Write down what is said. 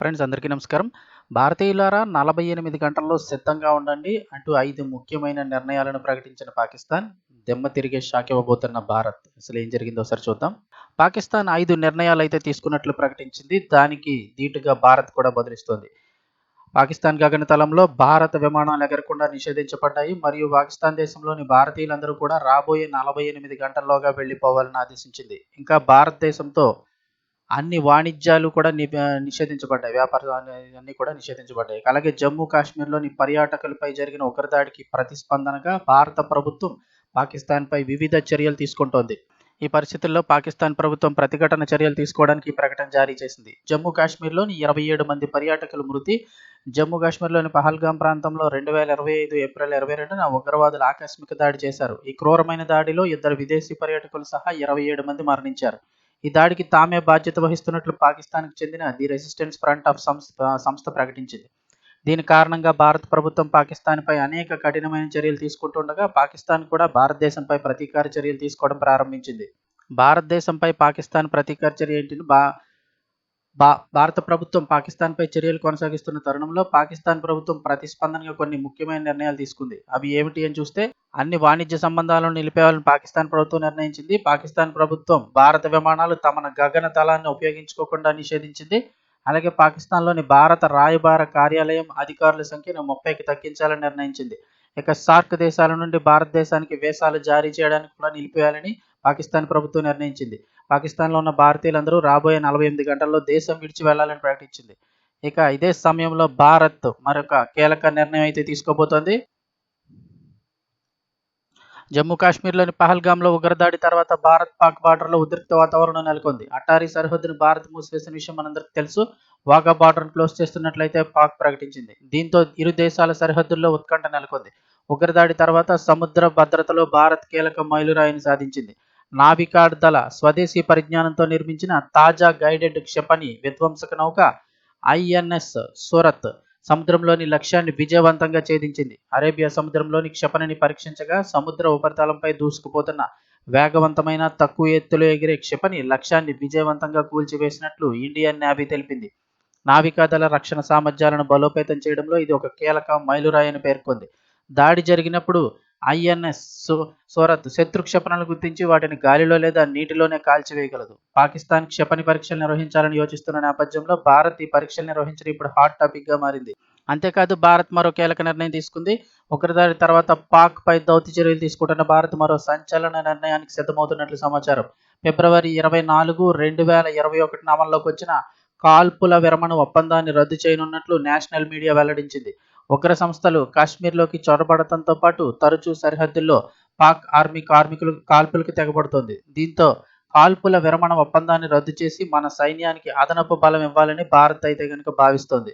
Friends అందరికీ నమస్కారం. భారతీయులారా నలభై ఎనిమిది గంటల్లో సిద్ధంగా ఉండండి. అంటూ ఐదు ముఖ్యమైన నిర్ణయాలను ప్రకటించిన పాకిస్తాన్ దెమ్మ తిరిగే షాక్ ఇవ్వబోతున్న భారత్. అసలు ఏం జరిగిందో ఒకసారి చూద్దాం. పాకిస్తాన్ ఐదు నిర్ణయాలు అయితే తీసుకున్నట్లు ప్రకటించింది. దానికి ధీటుగా భారత్ కూడా బదిలిస్తోంది. పాకిస్తాన్ గగనతలంలో భారత విమానాలు ఎగరకుండా నిషేధించబడ్డాయి. మరియు పాకిస్తాన్ దేశంలోని భారతీయులందరూ కూడా రాబోయే నలభై ఎనిమిది గంటల్లోగా వెళ్ళిపోవాలని ఆదేశించింది. ఇంకా భారతదేశంతో అన్ని వాణిజ్యాలు కూడా ని నిషేధించబడ్డాయి. వ్యాపార అన్ని కూడా నిషేధించబడ్డాయి. అలాగే జమ్మూ కాశ్మీర్లోని పర్యాటకులపై జరిగిన ఉగ్రదాడికి ప్రతిస్పందనగా భారత ప్రభుత్వం పాకిస్తాన్పై వివిధ చర్యలు తీసుకుంటోంది. ఈ పరిస్థితుల్లో పాకిస్తాన్ ప్రభుత్వం ప్రతిఘటన చర్యలు తీసుకోవడానికి ఈ ప్రకటన జారీ చేసింది. జమ్మూ కాశ్మీర్లోని ఇరవై ఏడు మంది పర్యాటకుల మృతి జమ్మూ కాశ్మీర్లోని పహల్గాం ప్రాంతంలో రెండు వేల ఇరవై ఐదు ఏప్రిల్ ఇరవై రెండున ఉగ్రవాదులు ఆకస్మిక దాడి చేశారు. ఈ క్రూరమైన దాడిలో ఇద్దరు విదేశీ పర్యాటకులు సహా ఇరవై ఏడు మంది మరణించారు. ఈ దాడికి తామే బాధ్యత వహిస్తున్నట్లు పాకిస్తాన్కు చెందిన ది రెసిస్టెన్స్ ఫ్రంట్ ఆఫ్ సంస్థ సంస్థ ప్రకటించింది. దీని కారణంగా భారత ప్రభుత్వం పాకిస్తాన్పై అనేక కఠినమైన చర్యలు తీసుకుంటుండగా పాకిస్తాన్ కూడా భారతదేశంపై ప్రతీకార చర్యలు తీసుకోవడం ప్రారంభించింది. భారతదేశంపై పాకిస్తాన్ ప్రతీకార చర్య ఏంటిని బా భా భారత ప్రభుత్వం పాకిస్తాన్పై చర్యలు కొనసాగిస్తున్న తరుణంలో పాకిస్తాన్ ప్రభుత్వం ప్రతిస్పందనగా కొన్ని ముఖ్యమైన నిర్ణయాలు తీసుకుంది. అవి ఏమిటి అని చూస్తే అన్ని వాణిజ్య సంబంధాలను నిలిపేయాలని పాకిస్తాన్ ప్రభుత్వం నిర్ణయించింది. పాకిస్తాన్ ప్రభుత్వం భారత విమానాలు తమ గగన తలాన్ని ఉపయోగించుకోకుండా నిషేధించింది. అలాగే పాకిస్తాన్లోని భారత రాయబార కార్యాలయం అధికారుల సంఖ్యను ముప్పైకి తగ్గించాలని నిర్ణయించింది. ఇక సార్క్ దేశాల నుండి భారతదేశానికి వేసాలు జారీ చేయడానికి కూడా నిలిపేయాలని పాకిస్తాన్ ప్రభుత్వం నిర్ణయించింది. పాకిస్తాన్లో ఉన్న భారతీయులందరూ రాబోయే నలభై ఎనిమిది గంటల్లో దేశం విడిచి వెళ్ళాలని ప్రకటించింది. ఇక ఇదే సమయంలో భారత్ మరొక కీలక నిర్ణయం అయితే తీసుకోబోతోంది. జమ్మూ కాశ్మీర్లోని పహల్గామ్లో ఉగ్రదాడి తర్వాత భారత్ పాక్ బార్డర్లో ఉద్రిక్త వాతావరణం నెలకొంది. అటారీ సరిహద్దును భారత్ మూసివేసిన విషయం మనందరికీ తెలుసు. వాగా బార్డర్ను క్లోజ్ చేస్తున్నట్లయితే పాక్ ప్రకటించింది. దీంతో ఇరు దేశాల సరిహద్దుల్లో ఉత్కంఠ నెలకొంది. ఉగ్రదాడి తర్వాత సముద్ర భద్రతలో భారత్ కీలక మైలురాయిని సాధించింది. నావికాడ్ దళ స్వదేశీ పరిజ్ఞానంతో నిర్మించిన తాజా గైడెడ్ క్షిపణి విధ్వంసక నౌక ఐఎన్ఎస్ సూరత్ సముద్రంలోని లక్ష్యాన్ని విజయవంతంగా ఛేదించింది. అరేబియా సముద్రంలోని క్షిపణిని పరీక్షించగా సముద్ర ఉపరితలంపై దూసుకుపోతున్న వేగవంతమైన తక్కువ ఎత్తులో ఎగిరే క్షిపణి లక్ష్యాన్ని విజయవంతంగా కూల్చివేసినట్లు ఇండియన్ నేవీ తెలిపింది. నావికాదళ రక్షణ సామర్థ్యాలను బలోపేతం చేయడంలో ఇది ఒక కీలక మైలురాయని పేర్కొంది. దాడి జరిగినప్పుడు ఐఎన్ఎస్ సూరత్ శత్రు క్షిపణులను గుర్తించి వాటిని గాలిలో లేదా నీటిలోనే కాల్చివేయగలదు. పాకిస్తాన్ క్షిపణి పరీక్షలు నిర్వహించాలని యోచిస్తున్న నేపథ్యంలో భారత్ ఈ పరీక్షలు నిర్వహించడం ఇప్పుడు హాట్ టాపిక్గా మారింది. అంతేకాదు భారత్ మరో కీలక నిర్ణయం తీసుకుంది. ఉగ్రదాడి తర్వాత పాక్ పై దౌత్య చర్యలు తీసుకుంటున్న భారత్ మరో సంచలన నిర్ణయానికి సిద్ధమవుతున్నట్లు సమాచారం. ఫిబ్రవరి ఇరవై నాలుగు రెండు వేల ఇరవై ఒకటిన అమల్లోకి వచ్చిన కాల్పుల విరమణ ఒప్పందాన్ని రద్దు చేయనున్నట్లు నేషనల్ మీడియా వెల్లడించింది. ఉగ్ర సంస్థలు కాశ్మీర్లోకి చొరబడటంతో పాటు తరచూ సరిహద్దుల్లో పాక్ ఆర్మీ కార్మికులు కాల్పులకు తెగబడుతోంది. దీంతో కాల్పుల విరమణ ఒప్పందాన్ని రద్దు చేసి మన సైన్యానికి అదనపు బలం ఇవ్వాలని భారత్ అయితే కనుక భావిస్తోంది.